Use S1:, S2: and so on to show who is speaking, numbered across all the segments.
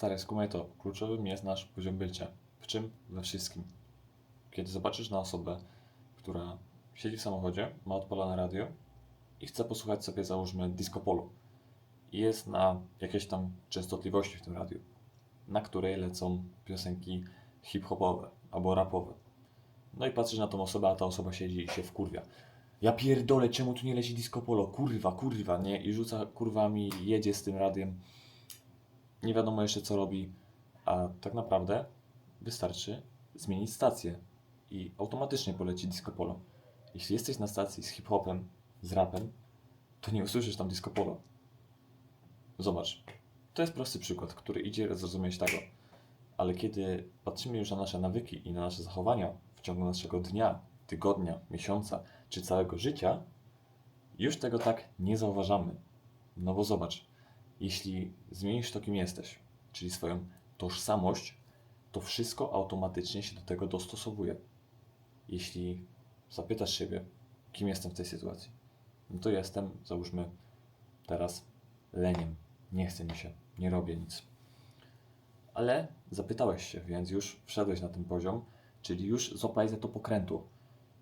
S1: Stary, skumaj to. Kluczowym jest nasz poziom bycia. W czym? We wszystkim. Kiedy zobaczysz na osobę, która siedzi w samochodzie, ma odpalone radio i chce posłuchać sobie, załóżmy, disco polo. I jest na jakiejś tam częstotliwości w tym radiu, na której lecą piosenki hip-hopowe albo rapowe. No i patrzysz na tą osobę, a ta osoba siedzi i się wkurwia. Ja pierdolę, czemu tu nie leci disco polo? Kurwa, kurwa, nie? I rzuca kurwami, jedzie z tym radiem. Nie wiadomo jeszcze co robi, a tak naprawdę wystarczy zmienić stację i automatycznie poleci disco polo. Jeśli jesteś na stacji z hip-hopem, z rapem, to nie usłyszysz tam disco polo. Zobacz, to jest prosty przykład, który idzie zrozumieć tego. Ale kiedy patrzymy już na nasze nawyki i na nasze zachowania w ciągu naszego dnia, tygodnia, miesiąca czy całego życia, już tego tak nie zauważamy. No bo zobacz, jeśli zmienisz to, kim jesteś, czyli swoją tożsamość, to wszystko automatycznie się do tego dostosowuje. Jeśli zapytasz siebie, kim jestem w tej sytuacji, no to jestem, załóżmy, teraz leniem. Nie chce mi się, nie robię nic. Ale zapytałeś się, więc już wszedłeś na ten poziom, czyli już złapałeś za to pokrętu.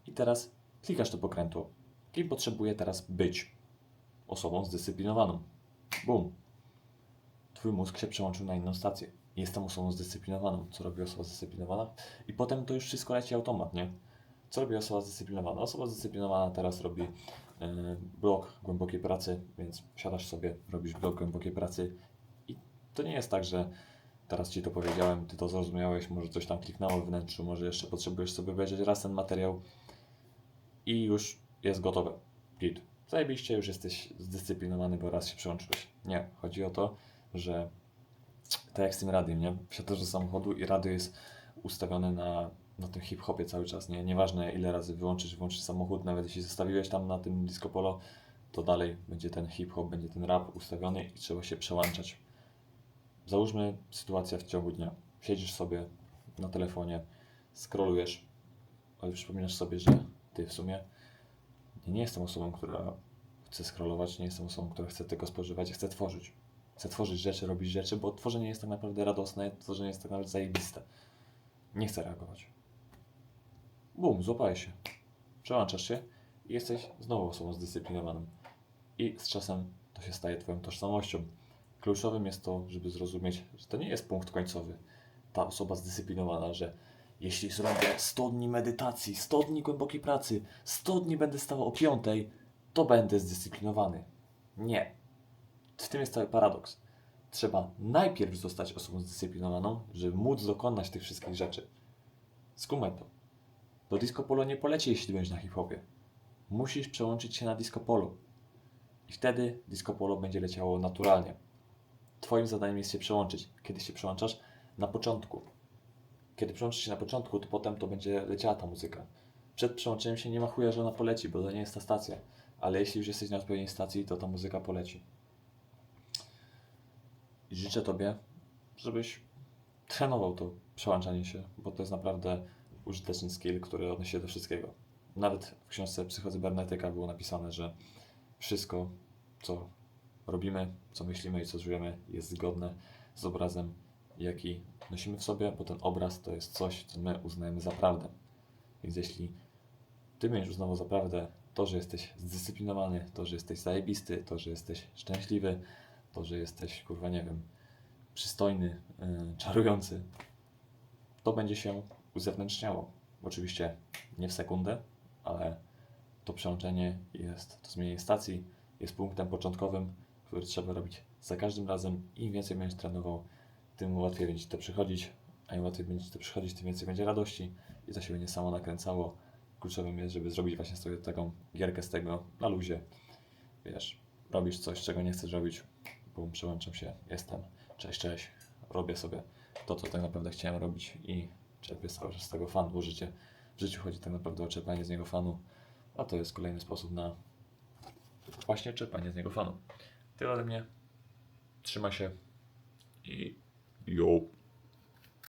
S1: I teraz klikasz to pokrętło. Kim potrzebuję teraz być? Osobą zdyscyplinowaną. Bum. Twój mózg się przełączył na inną stację. Jestem osobą zdyscyplinowaną. Co robi osoba zdyscyplinowana? I potem to już wszystko leci automat, nie? Co robi osoba zdyscyplinowana? Osoba zdyscyplinowana teraz robi yy, blok głębokiej pracy, więc siadasz sobie, robisz blok głębokiej pracy i to nie jest tak, że teraz Ci to powiedziałem, Ty to zrozumiałeś, może coś tam kliknęło w wnętrzu, może jeszcze potrzebujesz sobie obejrzeć raz ten materiał i już jest gotowe. Git. Zajebiście, już jesteś zdyscyplinowany, bo raz się przełączyłeś. Nie, chodzi o to, że tak jak z tym radiem, nie? Wsiadasz do samochodu i radio jest ustawione na, na tym hip-hopie cały czas, nie? Nieważne ile razy wyłączysz, włączysz samochód, nawet jeśli zostawiłeś tam na tym disco polo, to dalej będzie ten hip-hop, będzie ten rap ustawiony i trzeba się przełączać. Załóżmy sytuacja w ciągu dnia. Siedzisz sobie na telefonie, scrollujesz, ale przypominasz sobie, że ty w sumie nie jestem osobą, która chce scrollować, nie jestem osobą, która chce tego spożywać, ja chcę tworzyć. Chcę tworzyć rzeczy, robić rzeczy, bo tworzenie jest tak naprawdę radosne, tworzenie jest tak naprawdę zajebiste. Nie chcę reagować. Bum, złapałeś się. Przełączasz się i jesteś znowu osobą zdyscyplinowaną. I z czasem to się staje Twoją tożsamością. Kluczowym jest to, żeby zrozumieć, że to nie jest punkt końcowy. Ta osoba zdyscyplinowana, że jeśli zrobię 100 dni medytacji, 100 dni głębokiej pracy, 100 dni będę stał o 5, to będę zdyscyplinowany. Nie. W tym jest cały paradoks. Trzeba najpierw zostać osobą zdyscyplinowaną, żeby móc dokonać tych wszystkich rzeczy. Skumaj to. Do disco polo nie poleci, jeśli będziesz na hip-hopie. Musisz przełączyć się na disco polo. I wtedy disco polo będzie leciało naturalnie. Twoim zadaniem jest się przełączyć. Kiedy się przełączasz? Na początku. Kiedy przełączysz się na początku, to potem to będzie leciała ta muzyka. Przed przełączeniem się nie ma chuja, że ona poleci, bo to nie jest ta stacja. Ale jeśli już jesteś na odpowiedniej stacji, to ta muzyka poleci. I życzę Tobie, żebyś trenował to przełączanie się, bo to jest naprawdę użyteczny skill, który odnosi się do wszystkiego. Nawet w książce Psychocybernetyka było napisane, że wszystko, co robimy, co myślimy i co czujemy, jest zgodne z obrazem, jaki nosimy w sobie, bo ten obraz to jest coś, co my uznajemy za prawdę. Więc jeśli Ty będziesz uznawał za prawdę to, że jesteś zdyscyplinowany, to, że jesteś zajebisty, to, że jesteś szczęśliwy, to, że jesteś, kurwa, nie wiem, przystojny, yy, czarujący, to będzie się uzewnętrzniało. Oczywiście nie w sekundę, ale to przełączenie jest, to zmienienie stacji jest punktem początkowym, który trzeba robić za każdym razem. Im więcej będziesz trenował, tym łatwiej będzie to przychodzić, a im łatwiej będzie to przychodzić, tym więcej będzie radości i to się będzie samo nakręcało. Kluczowym jest, żeby zrobić właśnie sobie taką gierkę z tego na luzie. Wiesz, robisz coś, czego nie chcesz robić, bum, przełączam się, jestem, cześć, cześć, robię sobie to, co tak naprawdę chciałem robić i czerpię z tego fan, bo życie, w życiu chodzi tak naprawdę o czerpanie z niego fanu, a to jest kolejny sposób na właśnie czerpanie z niego fanu. Tyle ode mnie, trzymaj się i yo.